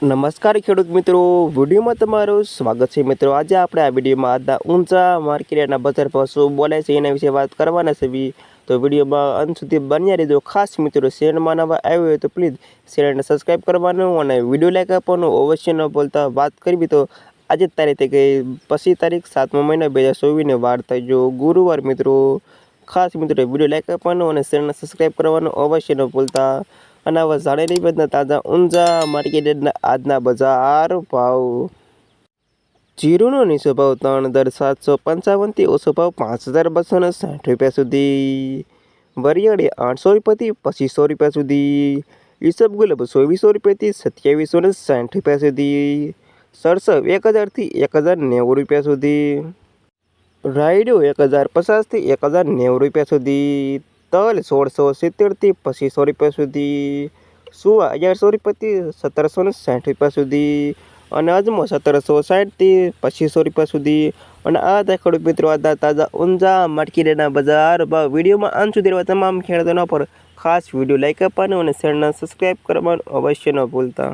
નમસ્કાર ખેડૂત મિત્રો, વિડીયોમાં તમારું સ્વાગત છે. મિત્રો, આજે આપણે આ વિડીયોમાં આજના ઊંચા માર્કેટના બજાર પર શું બોલે છે એના વિશે વાત કરવાના છે. બી. તો વિડીયોમાં અંત સુધી બન્યા રહેજો. ખાસ મિત્રો, શેરમાં નવા આવ્યો હોય તો પ્લીઝ શેરને સબસ્ક્રાઈબ કરવાનું અને વીડિયો લાઈક આપવાનું અવશ્ય ન બોલતા વાત કરવી તો આજે તારીખ ગઈ પછી તારીખ સાતમો મહિનો બે હજાર ચોવીસને વાર થઈ જો ગુરુવાર મિત્રો, ખાસ મિત્રો, વીડિયો લાઈક આપવાનું અને શેરને સબસ્ક્રાઈબ કરવાનું અવશ્ય ન ભૂલતા. અને હવે જાણેલી બધના તાજા ઊંઝા માર્કેટના આજના બજાર ભાવ. જીરુનો નીચો ભાવ ત્રણ હજાર સાતસો પંચાવનથી ઓછો ભાવ પાંચ હજાર બસો ને સાઠ રૂપિયા સુધી. વરિયાળી આઠસો રૂપિયાથી પચીસો રૂપિયા સુધી. ઈસબગુલ ચોવીસો રૂપિયાથી સત્યાવીસો ને સાઠ રૂપિયા સુધી. સરસવ એક હજારથી એક હજાર નેવું રૂપિયા સુધી. રાયડો એક હજાર પચાસથી એક હજાર નેવું રૂપિયા સુધી. તલ સોળસો સિત્તેરથી પચીસો રૂપિયા સુધી, સુવા અગિયારસો રૂપિયાથી સત્તરસો ને સાઠ રૂપિયા સુધી અને અજમો સત્તરસો સાઠથી પચીસો રૂપિયા સુધી. અને આ હતા ખેડૂત મિત્રો હતા તાજા ઊંઝા માર્કેટના બજાર ભાવ. વિડીયોમાં અંત સુધી રહેવા તમામ ખેડૂતોના પર ખાસ વીડિયો લાઈક આપવાનું અને ચેનલને સબસ્ક્રાઈબ કરવાનું અવશ્ય ન ભૂલતા.